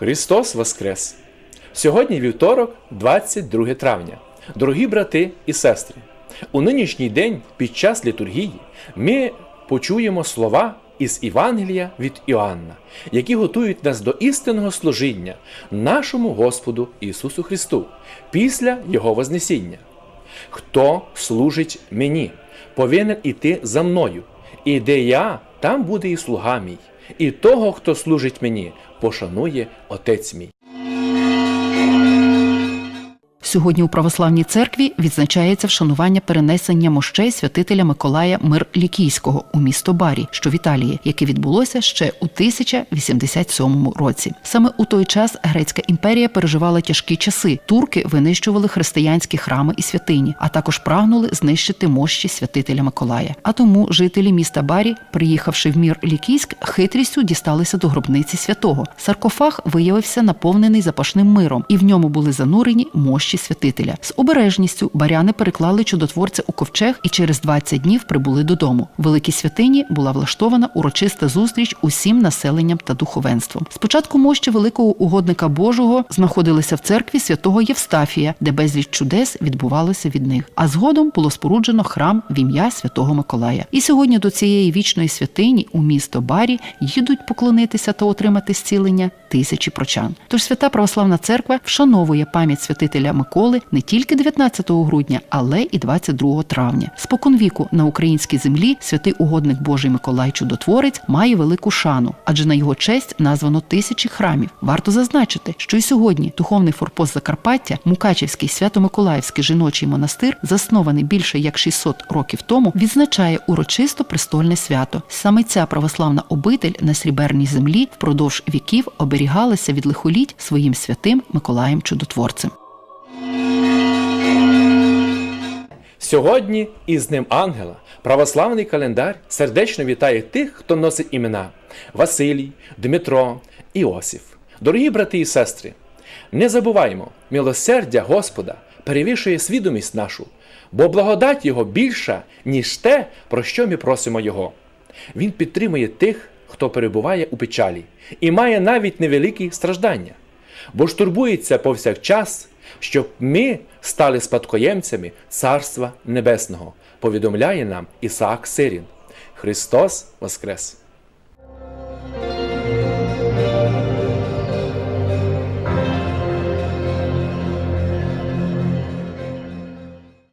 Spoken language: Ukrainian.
Христос Воскрес! Сьогодні вівторок, 22 травня. Дорогі брати і сестри, у нинішній день під час літургії ми почуємо слова із Євангелія від Іоанна, які готують нас до істинного служіння нашому Господу Ісусу Христу після Його Вознесіння. Хто служить мені, повинен іти за мною, і де я, там буде і слуга мій, і того, хто служить мені, пошанує Отець мій. Сьогодні у православній церкві відзначається вшанування перенесення мощей святителя Миколая Мир-Лікійського у місто Барі, що в Італії, яке відбулося ще у 1087 році. Саме у той час грецька імперія переживала тяжкі часи. Турки винищували християнські храми і святині, а також прагнули знищити мощі святителя Миколая. А тому жителі міста Барі, приїхавши в мір Лікійськ, хитрістю дісталися до гробниці святого. Саркофаг виявився наповнений запашним миром, і в ньому були занурені мощі святителя. З обережністю баряни переклали чудотворця у ковчег і через 20 днів прибули додому. В великій святині була влаштована урочиста зустріч усім населенням та духовенством. Спочатку мощі великого угодника Божого знаходилися в церкві святого Євстафія, де безліч чудес відбувалося від них. А згодом було споруджено храм в ім'я святого Миколая. І сьогодні до цієї вічної святині у місто Барі їдуть поклонитися та отримати зцілення тисячі прочан. Тож свята православна церква вшановує пам'ять святителя Миколи не тільки 19 грудня, але і 22 травня. Споконвіку на українській землі святий угодник Божий Миколай Чудотворець має велику шану, адже на його честь названо тисячі храмів. Варто зазначити, що й сьогодні духовний форпост Закарпаття, Мукачівський Свято-Миколаївський жіночий монастир, заснований більше як 600 років тому, відзначає урочисто престольне свято. Саме ця православна обитель на сріберній землі впродовж віків оберігалася від лихоліть своїм святим Миколаєм Чудотворцем. Сьогодні із Днем Ангела православний календар сердечно вітає тих, хто носить імена Василій, Дмитро, Іосиф. Дорогі брати і сестри, не забуваймо, милосердя Господа перевішує свідомість нашу, бо благодать Його більша, ніж те, про що ми просимо Його. Він підтримує тих, хто перебуває у печалі, і має навіть невеликі страждання, бо ж турбується повсякчас, щоб ми стали спадкоємцями Царства Небесного, повідомляє нам Ісаак Сирін. Христос Воскрес!